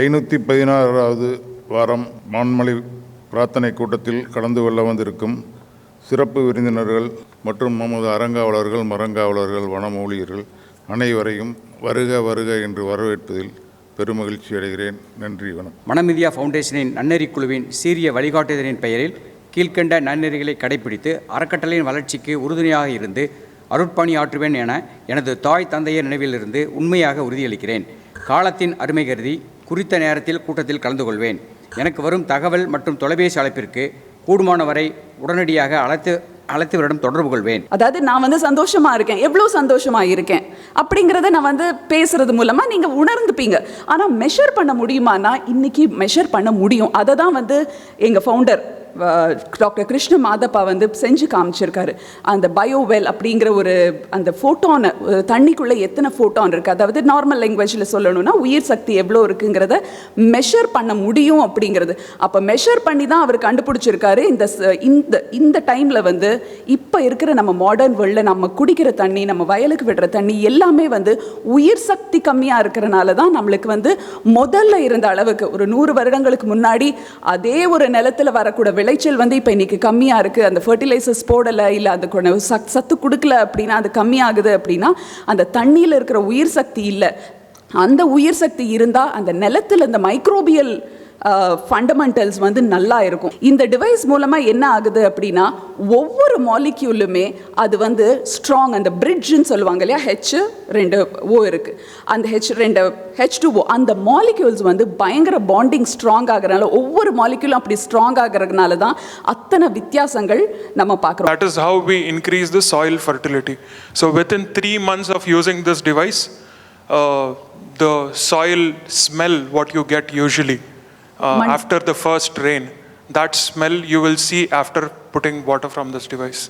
ஐநூற்றி பதினாறாவது வாரம் மான்மலை பிரார்த்தனை கூட்டத்தில் கலந்து கொள்ள வந்திருக்கும் சிறப்பு விருந்தினர்கள் மற்றும் நமது அறங்காவலர்கள் மரங்காவலர்கள் வன ஊழியர்கள் அனைவரையும் வருக வருக என்று வரவேற்பதில் பெருமகிழ்ச்சி அடைகிறேன். நன்றி வணக்கம். மனமிதியா ஃபவுண்டேஷனின் நன்னெறி குழுவின் சீரிய வழிகாட்டுதலின் பெயரில் கீழ்க்கண்ட நன்னெறிகளை கடைபிடித்து அறக்கட்டளையின் வளர்ச்சிக்கு உறுதுணையாக இருந்து அருட்பணி ஆற்றுவேன் என எனது தாய் தந்தையர் நினைவிலிருந்து உண்மையாக உறுதியளிக்கிறேன். காலத்தின் அருமை கருதி குறித்த நேரத்தில் கூட்டத்தில் கலந்து கொள்வேன் எனக்கு வரும் தகவல் மற்றும் தொலைபேசி அழைப்பிற்கு கூடுமானவரை உடனடியாக அழைத்து அழைத்தவரிடம் தொடர்பு கொள்வேன். அதாவது நான் வந்து சந்தோஷமா இருக்கேன். எவ்வளோ சந்தோஷமா இருக்கேன்? அப்படிங்கிறத நான் வந்து பேசுறது மூலமா நீங்க உணர்ந்துப்பீங்க. ஆனா மெஷர் பண்ண முடியுமானா இன்னைக்கு மெஷர் பண்ண முடியும். அதை தான் வந்து எங்க ஃபவுண்டர் டாக்டர் கிருஷ்ண மாதப்பா வந்து செஞ்சு காமிச்சிருக்காரு. அந்த பயோவெல் அப்படிங்கிற ஒரு அந்த ஃபோட்டானை தண்ணிக்குள்ளே எத்தனை ஃபோட்டான் இருக்குது அதாவது நார்மல் லாங்குவேஜில் சொல்லணும்னா உயிர் சக்தி எவ்வளோ இருக்குங்கிறத மெஷர் பண்ண முடியும் அப்படிங்கிறது. அப்போ மெஷர் பண்ணி தான் அவர் கண்டுபிடிச்சிருக்காரு. இந்த இந்த இந்த டைமில் வந்து இப்போ இருக்கிற நம்ம மாடர்ன் வேர்ல்டில் நம்ம குடிக்கிற தண்ணி நம்ம வயலுக்கு விடுற தண்ணி எல்லாமே வந்து உயிர் சக்தி கம்மியாக இருக்கிறனால தான் நம்மளுக்கு வந்து முதல்ல இருந்த அளவுக்கு ஒரு நூறு வருடங்களுக்கு முன்னாடி அதே ஒரு நிலத்தில் வரக்கூட விளைச்சல் வந்து இப்போ இன்றைக்கி கம்மியாக இருக்குது அந்த ஃபர்டிலைசர்ஸ் போடலை இல்லை அந்த சத் சத்து கொடுக்கல அப்படின்னா அது கம்மியாகுது அப்படின்னா அந்த தண்ணியில் இருக்கிற உயிர் சக்தி இல்லை. அந்த உயிர் சக்தி இருந்தால் அந்த நிலத்தில் இந்த மைக்ரோபியல் ஃபண்டமெண்டல்ஸ் வந்து நல்லா இருக்கும். இந்த டிவைஸ் மூலமாக என்ன ஆகுது அப்படின்னா ஒவ்வொரு மாலிக்யூலுமே அது வந்து ஸ்ட்ராங் அந்த பிரிட்ஜுன்னு சொல்லுவாங்க இல்லையா? ஹெச் ரெண்டு ஓ இருக்குது அந்த ஹெச் ரெண்டு ஹெச் டூ ஓ அந்த மாலிக்யூல்ஸ் வந்து பயங்கர பாண்டிங் ஸ்ட்ராங் ஆகிறனால ஒவ்வொரு மாலிக்யூலும் அப்படி ஸ்ட்ராங் ஆகிறதுனால தான் அத்தனை வித்தியாசங்கள் நம்ம பார்க்குறோம். That is how we increase the soil fertility so within three months of this this device the soil smell what you get usually uh, after the first rain, that smell you will see after putting water from this device.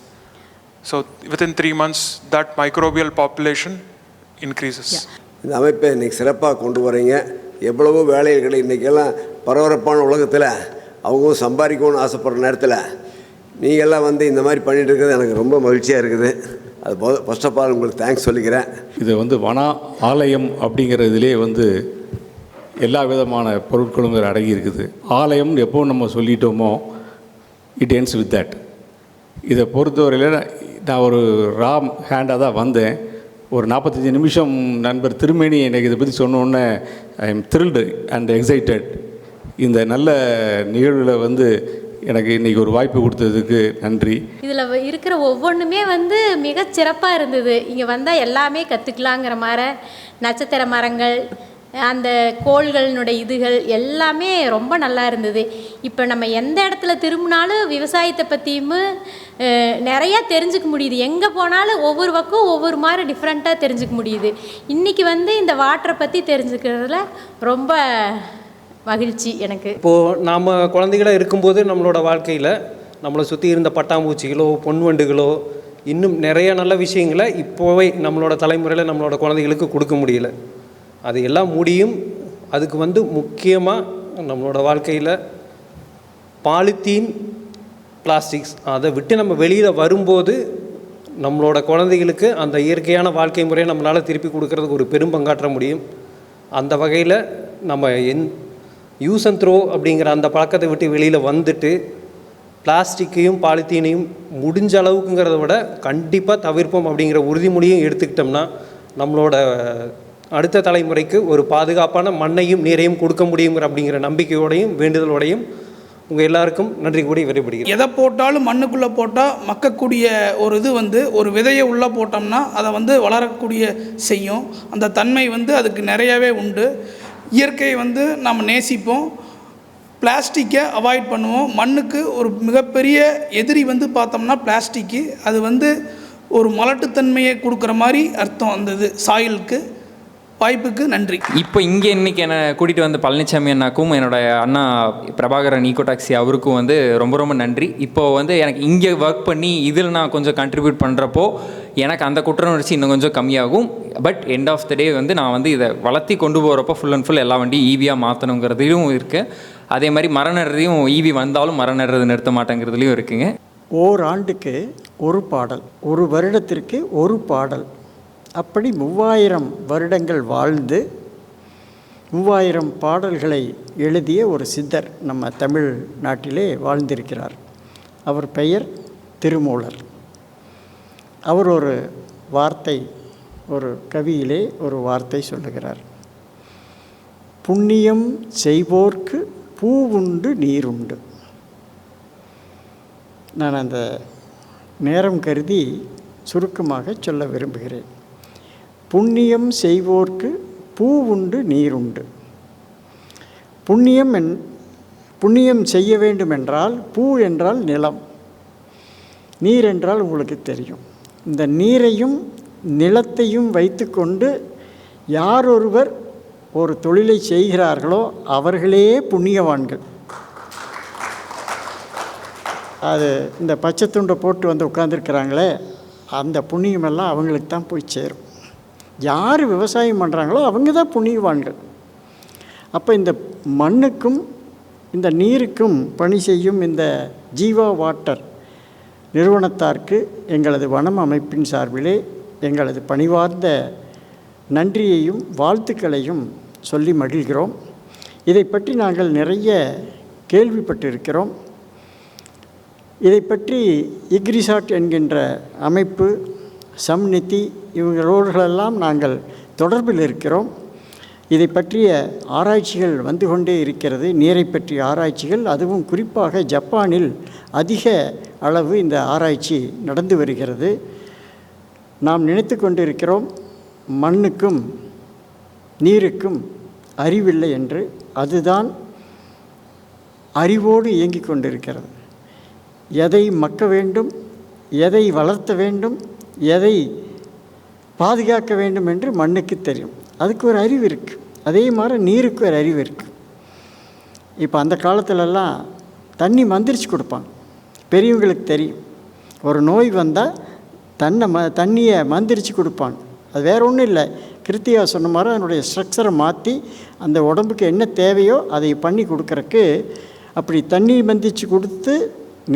So within three months, that microbial population increases. இந்த அமைப்பை இன்னைக்கு சிறப்பாக கொண்டு வரீங்க எவ்வளவோ வேலைகள் இன்றைக்கெல்லாம் பரபரப்பான உலகத்தில் அவங்களும் சம்பாதிக்கணும்னு ஆசைப்படுற நேரத்தில் நீங்கள்லாம் வந்து இந்த மாதிரி பண்ணிட்டு இருக்கிறது எனக்கு ரொம்ப மகிழ்ச்சியாக இருக்குது அது ஃபர்ஸ்ட் ஆஃப் ஆல் உங்களுக்கு தேங்க்ஸ் சொல்லிக்கிறேன் இது வந்து வன ஆலயம் அப்படிங்கிறதுலே வந்து எல்லா விதமான பொருட்களும் இதில் அடங்கி இருக்குது. ஆலயம் எப்போ நம்ம சொல்லிட்டோமோ இட் என்ஸ் வித் தட் இதை பொறுத்தவரையில் நான் ஒரு ராம் ஹேண்டாக தான் வந்தேன். ஒரு நாற்பத்தஞ்சு நிமிஷம் நண்பர் திருமேனி எனக்கு இதை பற்றி சொன்னோன்னே I am thrilled and excited இந்த நல்ல நிகழ்வில் வந்து எனக்கு இன்றைக்கி ஒரு வாய்ப்பு கொடுத்ததுக்கு நன்றி. இதில் இருக்கிற ஒவ்வொன்றுமே வந்து மிக சிறப்பாக இருந்தது. இங்கே வந்தால் எல்லாமே கற்றுக்கலாங்கிற மாதிரி நட்சத்திர மரங்கள் அந்த கோள்களினுடைய இதுகள் எல்லாமே ரொம்ப நல்லா இருந்தது. இப்போ நம்ம எந்த இடத்துல திரும்பினாலும் விவசாயத்தை பற்றியும் நிறையா தெரிஞ்சுக்க முடியுது. எங்கே போனாலும் ஒவ்வொரு பக்கம் ஒவ்வொரு மாதிரி டிஃப்ரெண்ட்டாக தெரிஞ்சுக்க முடியுது. இன்றைக்கி வந்து இந்த வாட்டரை பற்றி தெரிஞ்சுக்கிறதுல ரொம்ப மகிழ்ச்சி எனக்கு. இப்போது நாம் குழந்தைகளாக இருக்கும்போது நம்மளோட வாழ்க்கையில் நம்மளை சுற்றி இருந்த பட்டாம்பூச்சிகளோ பொன்வண்டுகளோ இன்னும் நிறைய நல்ல விஷயங்களை இப்போவே நம்மளோட தலைமுறையில் நம்மளோட குழந்தைகளுக்கு கொடுக்க முடியல. அது எல்லாம் முடியும் அதுக்கு வந்து முக்கியமாக நம்மளோட வாழ்க்கையில் பாலித்தீன் பிளாஸ்டிக்ஸ் அதை விட்டு நம்ம வெளியில் வரும்போது நம்மளோட குழந்தைகளுக்கு அந்த இயற்கையான வாழ்க்கை முறையை நம்மளால் திருப்பி கொடுக்கறதுக்கு ஒரு பெரும் பங்காற்ற முடியும். அந்த வகையில் நம்ம என் யூஸ் அண்ட் த்ரோ அப்படிங்கிற அந்த பழக்கத்தை விட்டு வெளியில் வந்துட்டு பிளாஸ்டிக்கையும் பாலித்தீனையும் முடிஞ்ச அளவுக்குங்கிறத விட கண்டிப்பாக தவிர்ப்போம் அப்படிங்கிற உறுதிமொழியும் எடுத்துக்கிட்டோம்னா நம்மளோட அடுத்த தலைமுறைக்கு ஒரு பாதுகாப்பான மண்ணையும் நீரையும் கொடுக்க முடியுங்கிற அப்படிங்கிற நம்பிக்கையோடையும் வேண்டுதலோடையும் உங்கள் எல்லாருக்கும் நன்றி கூடி விரைபடுகிறேன் எதை போட்டாலும் மண்ணுக்குள்ளே போட்டால் மக்கக்கூடிய ஒரு இது வந்து ஒரு விதையை உள்ளே போட்டோம்னா அதை வந்து வளரக்கூடிய செய்யும். அந்த தன்மை வந்து அதுக்கு நிறையவே உண்டு. இயற்கையை வந்து நாம் நேசிப்போம். பிளாஸ்டிக்கை அவாய்ட் பண்ணுவோம். மண்ணுக்கு ஒரு மிகப்பெரிய எதிரி வந்து பார்த்தோம்னா பிளாஸ்டிக்கு. அது வந்து ஒரு மலட்டுத்தன்மையை கொடுக்குற மாதிரி அர்த்தம் அந்த இது சாயிலுக்கு. வாய்ப்புக்கு நன்றி. இப்போ இங்கே இன்னைக்கு என்னை கூட்டிகிட்டு வந்த பழனிசாமி அண்ணாக்கும் என்னோட அண்ணா பிரபாகரன் ஈகோ டாக்ஸி அவருக்கும் வந்து ரொம்ப ரொம்ப நன்றி. இப்போ வந்து எனக்கு இங்கே ஒர்க் பண்ணி இதில் நான் கொஞ்சம் கண்ட்ரிபியூட் பண்ணுறப்போ எனக்கு அந்த குற்ற உணர்ச்சி இன்னும் கொஞ்சம் கம்மியாகும். But end of the day வந்து நான் வந்து இதை வளர்த்தி கொண்டு போகிறப்போ ஃபுல் அண்ட் ஃபுல் எல்லா வண்டியும் ஈவியாக மாற்றணுங்கிறதுலையும் இருக்குது அதே மாதிரி மரம் நடுறதையும் ஈவி வந்தாலும் மரம் நடுறது நிறுத்த மாட்டேங்கிறதுலையும் இருக்குங்க. ஓராண்டுக்கு ஒரு பாடல் ஒரு வருடத்திற்கு ஒரு பாடல். அப்படி மூவாயிரம் வருடங்கள் வாழ்ந்து மூவாயிரம் பாடல்களை எழுதிய ஒரு சித்தர் நம்ம தமிழ் நாட்டிலே வாழ்ந்திருக்கிறார். அவர் பெயர் திருமூலர். அவர் ஒரு வார்த்தை ஒரு கவியிலே ஒரு வார்த்தை சொல்லுகிறார். புண்ணியம் செய்வோர்க்கு பூவுண்டு நீருண்டு. நான் அந்த நேரம் கருதி சுருக்கமாக சொல்ல விரும்புகிறேன். புண்ணியம் செய்வோர்க்கு பூவுண்டு நீருண்டு புண்ணியம் என் புண்ணியம் செய்ய வேண்டுமென்றால் பூ என்றால் நிலம். நீர் என்றால் உங்களுக்கு தெரியும். இந்த நீரையும் நிலத்தையும் வைத்துக்கொண்டு யார் ஒருவர் ஒரு தொழிலை செய்கிறார்களோ அவர்களே புண்ணியவான்கள். அது இந்த பச்சை துண்டை போட்டு வந்து உட்காந்துருக்கிறாங்களே அந்த புண்ணியமெல்லாம் அவங்களுக்கு தான் போய் சேரும். யார் விவசாயம் பண்ணுறாங்களோ அவங்க தான் புண்ணியவான்கள். அப்போ இந்த மண்ணுக்கும் இந்த நீருக்கும் பணி செய்யும் இந்த ஜீவா வாட்டர் நிறுவனத்தார்க்கு எங்களது வனம் அமைப்பின் சார்பிலே எங்களது பணிவார்ந்த நன்றியையும் வாழ்த்துக்களையும் சொல்லி மகிழ்கிறோம். இதை பற்றி நாங்கள் நிறைய கேள்விப்பட்டிருக்கிறோம். இதை பற்றி இக்ரிசாட் என்கின்ற அமைப்பு சம்நிதி இவங்களோடுகளெல்லாம் நாங்கள் தொடர்பில் இருக்கிறோம். இதை பற்றிய ஆராய்ச்சிகள் வந்து கொண்டே இருக்கிறது. நீரை பற்றிய ஆராய்ச்சிகள் அதுவும் குறிப்பாக ஜப்பானில் அதிக அளவு இந்த ஆராய்ச்சி நடந்து வருகிறது. நாம் நினைத்து கொண்டிருக்கிறோம் மண்ணுக்கும் நீருக்கும் அறிவில்லை என்று. அதுதான் அறிவோடு இயங்கிக் கொண்டிருக்கிறது. எதை மக்க வேண்டும் எதை வளர்த்த வேண்டும் எதை பாதுகாக்க வேண்டும் என்று மண்ணுக்கு தெரியும். அதுக்கு ஒரு அறிவு இருக்குது அதே மாதிரி நீருக்கு ஒரு அறிவு இருக்குது இப்போ அந்த காலத்துலலாம் தண்ணி மந்திரிச்சு கொடுப்பாங்க. பெரியவங்களுக்கு தெரியும். ஒரு நோய் வந்தால் தன்னை ம தண்ணியை மந்திரிச்சு கொடுப்பாங்க. அது வேற ஒன்றும் இல்லை. கிருத்தியா சொன்ன மாதிரி அதனுடைய ஸ்ட்ரக்சரை மாற்றி அந்த உடம்புக்கு என்ன தேவையோ அதை பண்ணி கொடுக்குறக்கு அப்படி தண்ணி மந்திச்சு கொடுத்து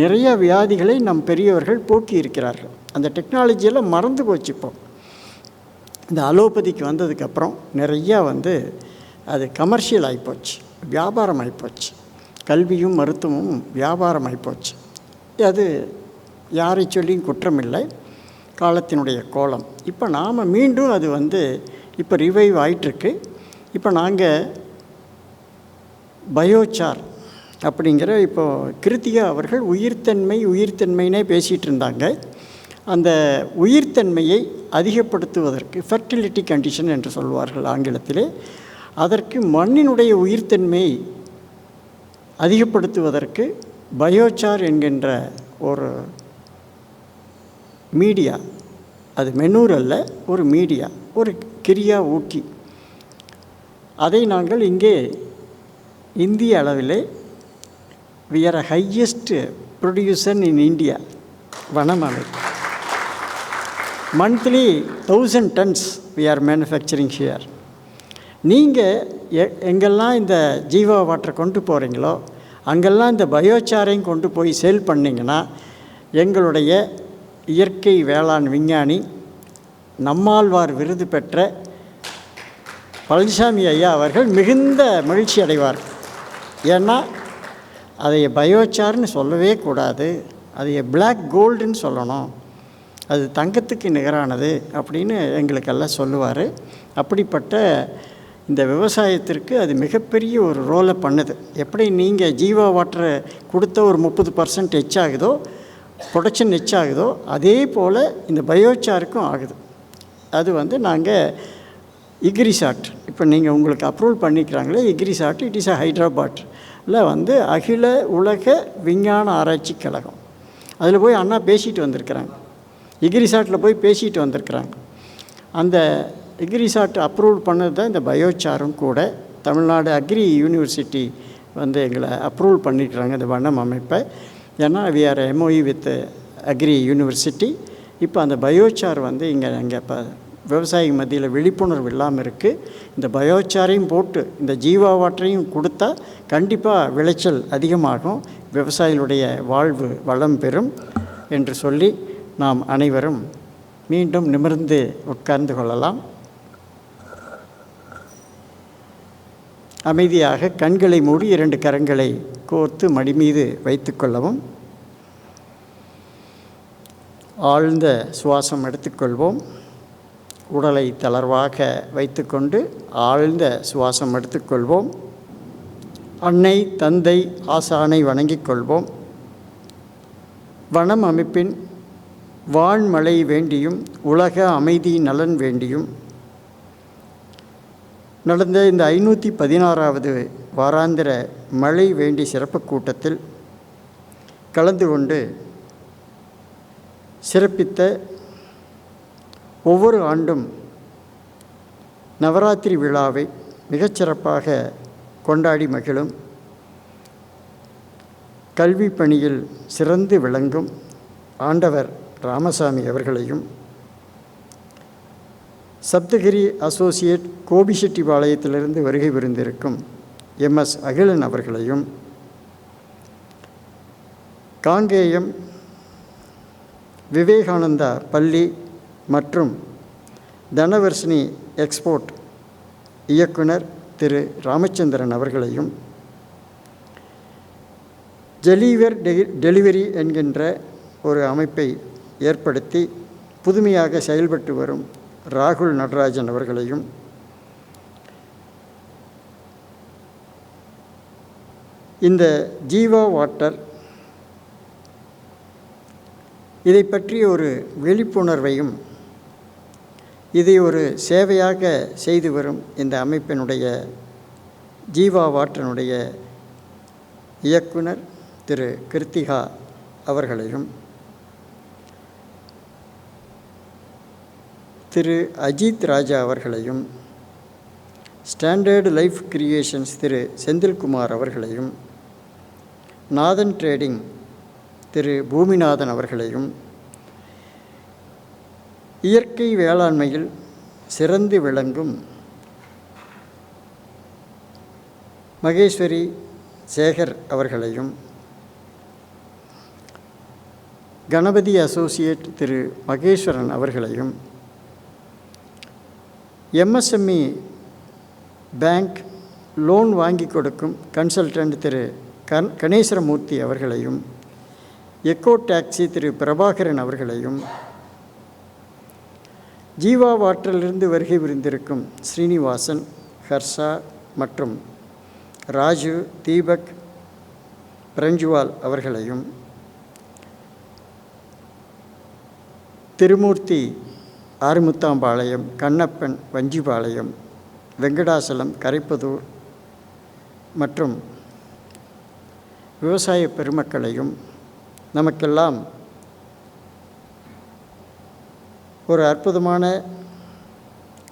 நிறைய வியாதிகளை நம் பெரியவர்கள் போக்கி இருக்கிறார்கள். அந்த டெக்னாலஜியெல்லாம் மறந்து போச்சு இப்போ. இந்த அலோபதிக்கு வந்ததுக்கப்புறம் நிறையா வந்து அது கமர்ஷியல் ஆகிப்போச்சு வியாபாரம் ஆகிப்போச்சு கல்வியும் மருத்துவமும் வியாபாரம் ஆகிப்போச்சு அது யாரை சொல்லியும் குற்றமில்லை. காலத்தினுடைய கோலம். இப்போ நாம் மீண்டும் அது வந்து இப்போ ரிவைவ் ஆயிட்டிருக்கு. இப்போ நாங்கள் பயோசார் அப்படிங்கிற இப்போது கிருத்திகா அவர்கள் உயிர்த்தன்மை உயிர்த்தன்மைனே பேசிகிட்டு இருந்தாங்க. அந்த உயிர்த்தன்மையை அதிகப்படுத்துவதற்கு ஃபெர்டிலிட்டி கண்டிஷன் என்று சொல்வார்கள் ஆங்கிலத்திலே. அதற்கு மண்ணினுடைய உயிர்த்தன்மையை அதிகப்படுத்துவதற்கு பயோசார் என்கின்ற ஒரு மீடியா அது மெனூர் அல்ல ஒரு மீடியா ஒரு கிரியா ஊக்கி அதை நாங்கள் இங்கே இந்திய அளவிலே we are highest producer in India வனம் அமைப்பு monthly thousand tons we are manufacturing here நீங்கள் எ எங்கெல்லாம் இந்த ஜீவா வாட்டரை கொண்டு போகிறீங்களோ அங்கெல்லாம் இந்த பயோச்சாரையும் கொண்டு போய் சேல் பண்ணிங்கன்னா எங்களுடைய இயற்கை வேளாண் விஞ்ஞானி நம்மாழ்வார் விருது பெற்ற பழனிசாமி ஐயா அவர்கள் மிகுந்த மகிழ்ச்சி அடைவார். ஏன்னா அதை பயோச்சார்னு சொல்லவே கூடாது. அதை பிளாக் கோல்டுன்னு சொல்லணும். அது தங்கத்துக்கு நிகரானது அப்படின்னு எங்களுக்கெல்லாம் சொல்லுவார். அப்படிப்பட்ட இந்த விவசாயத்திற்கு அது மிகப்பெரிய ஒரு ரோலை பண்ணுது. எப்படி நீங்கள் ஜீவா வாட்டரை கொடுத்த ஒரு முப்பது பர்சன்ட் எச்சாகுதோ ப்ரொடக்ஷன் நெச்சாகுதோ அதே போல் இந்த பயோசாருக்கும் ஆகுது. அது வந்து நாங்கள் இக்ரிசாட் இப்போ நீங்கள் உங்களுக்கு அப்ரூவல் பண்ணிக்கிறாங்களே இக்ரிசாட் இட் இஸ் அ இல்லை வந்து அகில உலக விஞ்ஞான ஆராய்ச்சி கழகம். அதில் போய் அண்ணா பேசிட்டு வந்திருக்கிறாங்க. இக்ரிசாட்டில் போய் பேசிட்டு வந்திருக்கிறாங்க. அந்த இக்ரிசாட் அப்ரூவல் பண்ணது தான் இந்த பயோச்சாரும் கூட. தமிழ்நாடு அக்ரி யூனிவர்சிட்டி வந்து எங்களை அப்ரூவல் பண்ணிக்கிறாங்க இந்த வண்ணம் அமைப்பை. ஏன்னா we are MOE with agri university இப்போ அந்த பயோச்சார் வந்து இங்கே இங்கே இப்போ விவசாயி மத்தியில் விழிப்புணர்வு இல்லாமல் இருக்குது இந்த பயோச்சாரையும் போட்டு இந்த ஜீவா வாட்டரையும் கொடுத்தா கண்டிப்பாக விளைச்சல் அதிகமாகும். விவசாயிகளுடைய வாழ்வு வளம் பெறும் என்று சொல்லி நாம் அனைவரும் மீண்டும் நிமிர்ந்து உட்கார்ந்து கொள்ளலாம். அமைதியாக கண்களை மூடி இரண்டு கரங்களை கோர்த்து மடி மீது வைத்துக்கொள்ளவும் ஆழ்ந்த சுவாசம் எடுத்துக்கொள்வோம் உடலை தளர்வாக வைத்துக்கொண்டு ஆழ்ந்த சுவாசம் எடுத்துக்கொள்வோம் அன்னை தந்தை ஆசானை வணங்கிக் கொள்வோம். வனம் அமைப்பின் வான்மழை வேண்டியும் உலக அமைதி நலன் வேண்டியும். நடந்த இந்த ஐநூற்றி பதினாறாவது வாராந்திர மழை வேண்டி சிறப்பு கூட்டத்தில் கலந்து கொண்டு சிறப்பித்த ஒவ்வொரு ஆண்டும் நவராத்திரி விழாவை மிகச்சிறப்பாக கொண்டாடி மகிழும். கல்வி பணியில் சிறந்து விளங்கும் ஆண்டவர் ராமசாமி அவர்களையும் சப்தகிரி அசோசியேட் கோபிஷெட்டிபாளையத்திலிருந்து வருகை புரிந்திருக்கும் எம்எஸ் அகிலன் அவர்களையும் காங்கேயம் விவேகானந்தா பள்ளி மற்றும் தனவர்ஷினி எக்ஸ்போர்ட் இயக்குனர் திரு ராமச்சந்திரன் அவர்களையும் ஜெலிவர் டெ- டெலிவரி என்கின்ற ஒரு அமைப்பை ஏற்படுத்தி புதுமையாக செயல்பட்டு வரும் ராகுல் நடராஜன் அவர்களையும் இந்த ஜீவா வாட்டர் இதை பற்றிய ஒரு விழிப்புணர்வையும் இதை ஒரு சேவையாக செய்து வரும் இந்த அமைப்பினுடைய ஜீவா வாட்டனுடைய இயக்குனர் திரு கிருத்திகா அவர்களையும் திரு அஜித் ராஜா அவர்களையும் ஸ்டாண்டர்டு லைஃப் கிரியேஷன்ஸ் திரு செந்தில்குமார் அவர்களையும் நாதன் ட்ரேடிங் திரு பூமிநாதன் அவர்களையும் இயற்கை வேளாண்மையில் சிறந்து விளங்கும் மகேஸ்வரி சேகர் அவர்களையும் கணபதி அசோசியேட் திரு மகேஸ்வரன் அவர்களையும் எம்எஸ்எம்இ பேங்க் லோன் வாங்கி கொடுக்கும் கன்சல்டன்ட் திரு கண் கணேசரமூர்த்தி அவர்களையும் எக்கோ டாக்ஸி திரு பிரபாகரன் அவர்களையும் ஜீவா வாட்டரிலிருந்து வருகை புரிந்திருக்கும் ஸ்ரீனிவாசன் ஹர்ஷா மற்றும் ராஜு தீபக் பிரஞ்சுவால் அவர்களையும் திருமூர்த்தி ஆறுமுத்தாம்பாளையம் கண்ணப்பன் வஞ்சிபாளையம் வெங்கடாசலம் கரைப்பதூர் மற்றும் விவசாய பெருமக்களையும் நமக்கெல்லாம் ஒரு அற்புதமான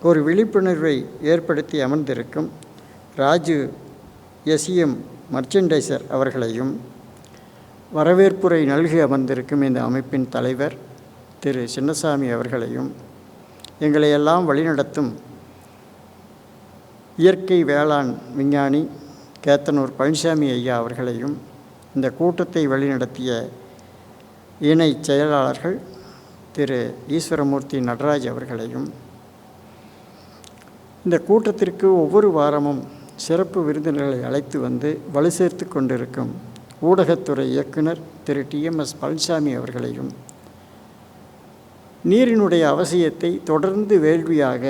ஒரு விழிப்புணர்வை ஏற்படுத்தி அமர்ந்திருக்கும் ராஜு எஸ்இஎம் மர்ச்சன்டைசர் அவர்களையும் வரவேற்புரை நல்கி அமர்ந்திருக்கும் இந்த அமைப்பின் தலைவர் திரு சின்னசாமி அவர்களையும் எங்களை எல்லாம் வழிநடத்தும். இயற்கை வேளாண் விஞ்ஞானி கேத்தனூர் பழனிசாமி ஐயா அவர்களையும் இந்த கூட்டத்தை வழிநடத்திய இணை செயலாளர்கள் திரு. ஈஸ்வரமூர்த்தி நடராஜ் அவர்களையும் இந்த கூட்டத்திற்கு ஒவ்வொரு வாரமும் சிறப்பு விருந்தினர்களை அழைத்து வந்து வலு சேர்த்து கொண்டிருக்கும் ஊடகத்துறை இயக்குனர் திரு. டிஎம்எஸ் பழனிசாமி அவர்களையும் நீரினுடைய அவசியத்தை தொடர்ந்து வேள்வியாக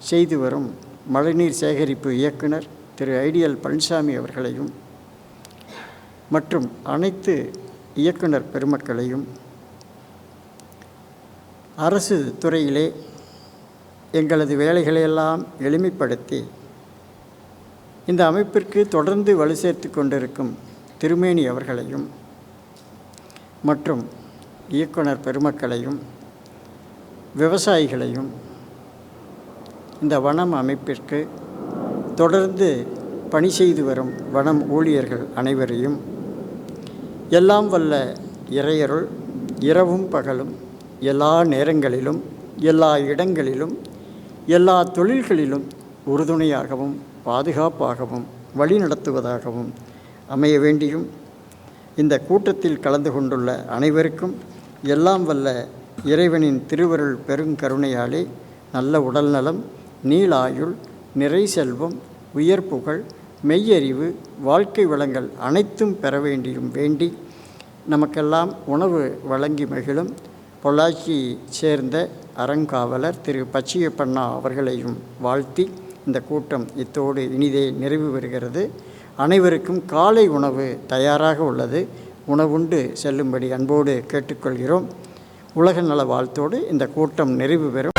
செய்து வரும் மழைநீர் சேகரிப்பு இயக்குனர் திரு ஐடியல் பழனிசாமி அவர்களையும் மற்றும் அனைத்து இயக்குனர் பெருமக்களையும் அரசு துறையிலே எங்களது வேலைகளையெல்லாம் எளிமைப்படுத்தி இந்த அமைப்பிற்கு தொடர்ந்து வலு சேர்த்து கொண்டிருக்கும் திருமேனி அவர்களையும் மற்றும் இயக்குனர் பெருமக்களையும் விவசாயிகளையும் இந்த வனம் அமைப்பிற்கு தொடர்ந்து பணி செய்து வரும் வனம் ஊழியர்கள் அனைவரையும் எல்லாம் வல்ல இறையருள் இரவும் பகலும் எல்லா நேரங்களிலும் எல்லா இடங்களிலும் எல்லா தொழில்களிலும் உறுதுணையாகவும் பாதுகாப்பாகவும் வழிநடத்துவதாகவும் அமைய வேண்டியும் இந்த கூட்டத்தில் கலந்து கொண்டுள்ள அனைவருக்கும் எல்லாம் வல்ல இறைவனின் திருவருள் பெருங்கருணையாலே நல்ல உடல்நலம் நீளாயுள் நிறை செல்வம் உயர் புகழ் மெய்யறிவு வாழ்க்கை வளங்கள் அனைத்தும் பெற வேண்டியும் வேண்டி நமக்கெல்லாம் உணவு வழங்கி மகிழும் பொள்ளாச்சி சேர்ந்த அறங்காவலர் திரு பச்சியப்பண்ணா அவர்களையும் வாழ்த்தி இந்த கூட்டம் இத்தோடு இனிதே நிறைவு பெறுகிறது. அனைவருக்கும் காலை உணவு தயாராக உள்ளது. உணவுண்டு செல்லும்படி அன்போடு கேட்டுக்கொள்கிறோம். உலக நல வாழ்த்தோடு இந்த கூட்டம் நிறைவு பெறும்.